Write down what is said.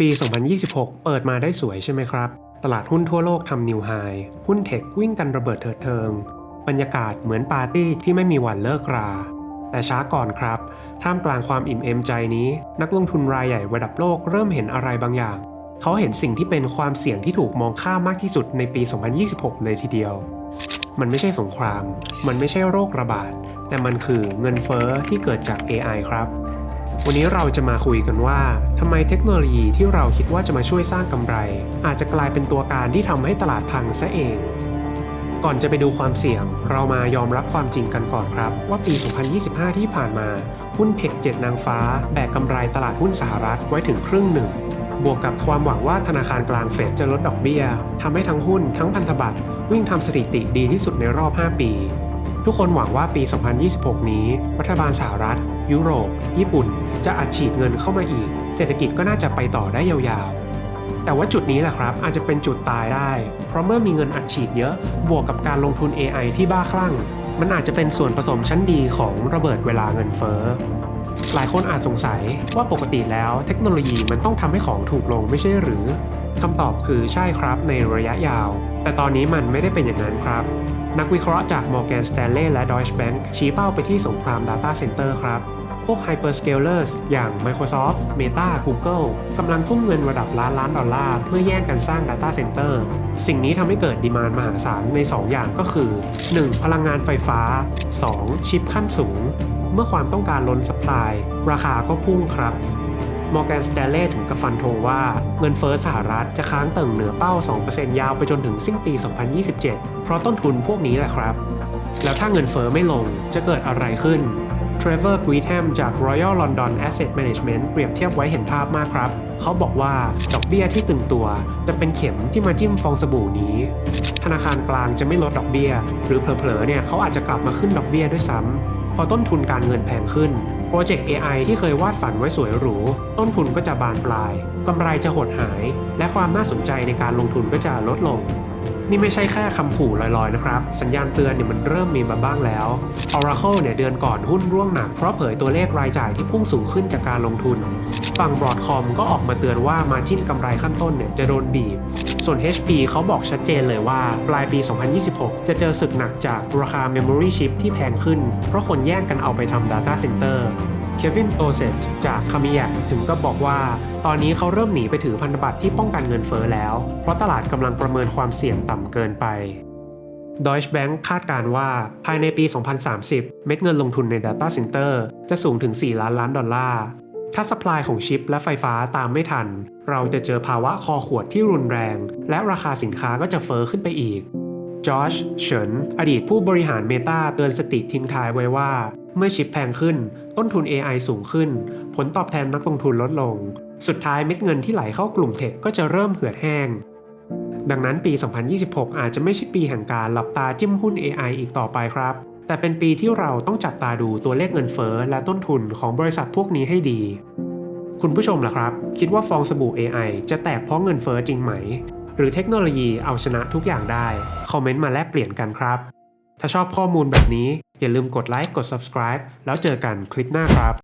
ปี 2026 เปิดมาได้สวยใช่ไหมครับ ตลาดหุ้นทั่วโลกทำนิวไฮ หุ้นเทควิ่งกันระเบิดเถิดเทิง บรรยากาศเหมือนปาร์ตี้ที่ไม่มีวันเลิกรา แต่ช้าก่อนครับ ท่ามกลางความอิ่มเอมใจนี้ นักลงทุนรายใหญ่ระดับโลกเริ่มเห็นอะไรบางอย่าง เขาเห็นสิ่งที่เป็นความเสี่ยงที่ถูกมองข้ามมากที่สุดในปี 2026 เลยทีเดียว มันไม่ใช่สงคราม มันไม่ใช่โรคระบาด แต่มันคือเงินเฟ้อที่เกิดจาก AI ครับ วันนี้เราจะมาคุยกันว่าทำไมเทคโนโลยีที่เราคิดว่าจะมาช่วยสร้างกำไร อาจจะกลายเป็นตัวการที่ทำให้ตลาดพังซะเอง ก่อนจะไปดูความเสี่ยง เรามายอมรับความจริงกันก่อนครับ ว่าปี 2025 ที่ผ่านมาหุ้นเทคเจ็ดนางฟ้า แบกกำไรตลาดหุ้นสหรัฐไว้ถึงครึ่งหนึ่ง บวกกับความหวังว่าธนาคารกลางเฟดจะลดดอกเบี้ยทำให้ทั้งหุ้นทั้งพันธบัตรวิ่งทำสถิติดีที่สุดในรอบ 5 ปี ทุกคนหวังว่าปี 2026 นี้ รัฐบาลสหรัฐ ยุโรป ญี่ปุ่น จะอัดฉีดเงินเข้ามาอีก เศรษฐกิจก็น่าจะไปต่อได้ยาวๆ แต่ว่าจุดนี้แหละครับ อาจจะเป็นจุดตายได้ เพราะเมื่อมีเงินอัดฉีดเยอะ บวกกับการลงทุน AI ที่บ้าคลั่ง มันอาจจะเป็นส่วนผสมชั้นดีของระเบิดเวลาเงินเฟ้อ หลายคนอาจสงสัยว่าปกติแล้วเทคโนโลยีมันต้องทำให้ของถูกลงไม่ใช่หรือคำตอบคือใช่ครับในระยะยาว แต่ตอนนี้มันไม่ได้เป็นอย่างนั้นครับ นักวิเคราะห์จาก Morgan Stanley และ Deutsche Bank ชี้เป้าไปที่สงคราม Data Center ครับ พวก Hyperscalers อย่าง Microsoft, Meta, Google กำลังทุ่มเงินระดับล้านล้านดอลลาร์เพื่อแย่งกันสร้าง Data Center สิ่งนี้ทำให้เกิดดีมานมหาศาลใน 2 อย่างก็คือ 1. พลังงานไฟฟ้า 2. ชิปขั้นสูง เมื่อความต้องการล้นสปายราคาก็พุ่งครับ Morgan Stanley ถึงกับฟันธงว่าเงินเฟ้อสหรัฐจะค้างเติ่งเหนือเป้า 2%ยาวไปจนถึงสิ้นปี 2027 เพราะต้นทุนพวกนี้แหละครับ แล้วถ้าเงินเฟ้อไม่ลงจะเกิดอะไรขึ้น Trevor Gretham จาก Royal London Asset Management เปรียบเทียบไว้เห็นภาพมากครับ เขาบอกว่าดอกเบี้ยที่ตึงตัวจะเป็นเข็มที่มาจิ้มฟองสบู่นี้ ธนาคารกลางจะไม่ลดดอกเบี้ย หรือเผลอๆเนี่ยเขาอาจจะกลับมาขึ้นดอกเบี้ยด้วยซ้ำพอต้นทุนการเงินแพงขึ้นโปรเจกต์ AI ที่เคยวาดฝันไว้สวยหรู ต้นทุนก็จะบานปลายกำไรจะหดหาย และความน่าสนใจในการลงทุนก็จะลดลง นี่ไม่ใช่แค่คำขู่ลอยๆนะครับ สัญญาณเตือนเนี่ยมันเริ่มมีมาบ้างแล้ว Oracle เนี่ยเดือนก่อนหุ้นร่วงหนักเพราะเผยตัวเลขรายจ่ายที่พุ่งสูงขึ้นจากการลงทุน ฝั่ง Broadcom ก็ออกมาเตือนว่ามาจิ้นกำไรขั้นต้นเนี่ยจะโดนบีบ ส่วน HP เขาบอกชัดเจนเลยว่าปลายปี 2026 จะเจอศึกหนักจากราคา Memory Chip ที่แพงขึ้น เพราะคนแย่งกันเอาไปทำ Data Center เควินโตเซตจากคามิยะถึงก็บอกว่า ตอนนี้เขาเริ่มหนีไปถือพันธบัตรที่ป้องกันเงินเฟ้อแล้ว เพราะตลาดกำลังประเมินความเสี่ยงต่ำเกินไป Deutsche Bank คาดการณ์ว่าภายในปี 2030 เม็ดเงินลงทุนใน Data Center จะสูงถึง 4 ล้านล้านดอลลาร์ ถ้าสป라이ของชิปและไฟฟ้าตามไม่ทัน เราจะเจอภาวะคอขวดที่รุนแรง และราคาสินค้าก็จะเฟ้อขึ้นไปอีก จอร์จเฉินอดีตผู้บริหารเมตาเตือนสติทิ้งท้ายไว้ว่า เมื่อชิปแพงขึ้น ต้นทุน AI สูงขึ้น ผลตอบแทนนักลงทุนลดลง สุดท้ายเม็ดเงินที่ไหลเข้ากลุ่มเทคก็จะเริ่มเหือดแห้ง ดังนั้นปี 2026 อาจจะไม่ใช่ปีแห่งการหลับตาจิ้มหุ้น AI อีกต่อไปครับ แต่เป็นปีที่เราต้องจับตาดูตัวเลขเงินเฟ้อและต้นทุนของบริษัทพวกนี้ให้ดี คุณผู้ชมล่ะครับ คิดว่าฟองสบู่ AI จะแตกเพราะเงินเฟ้อจริงไหม หรือเทคโนโลยีเอาชนะทุกอย่างได้ คอมเมนต์มาแลกเปลี่ยนกันครับ ถ้าชอบข้อมูลแบบนี้อย่าลืมกดไลค์กด subscribe แล้วเจอกันคลิปหน้าครับ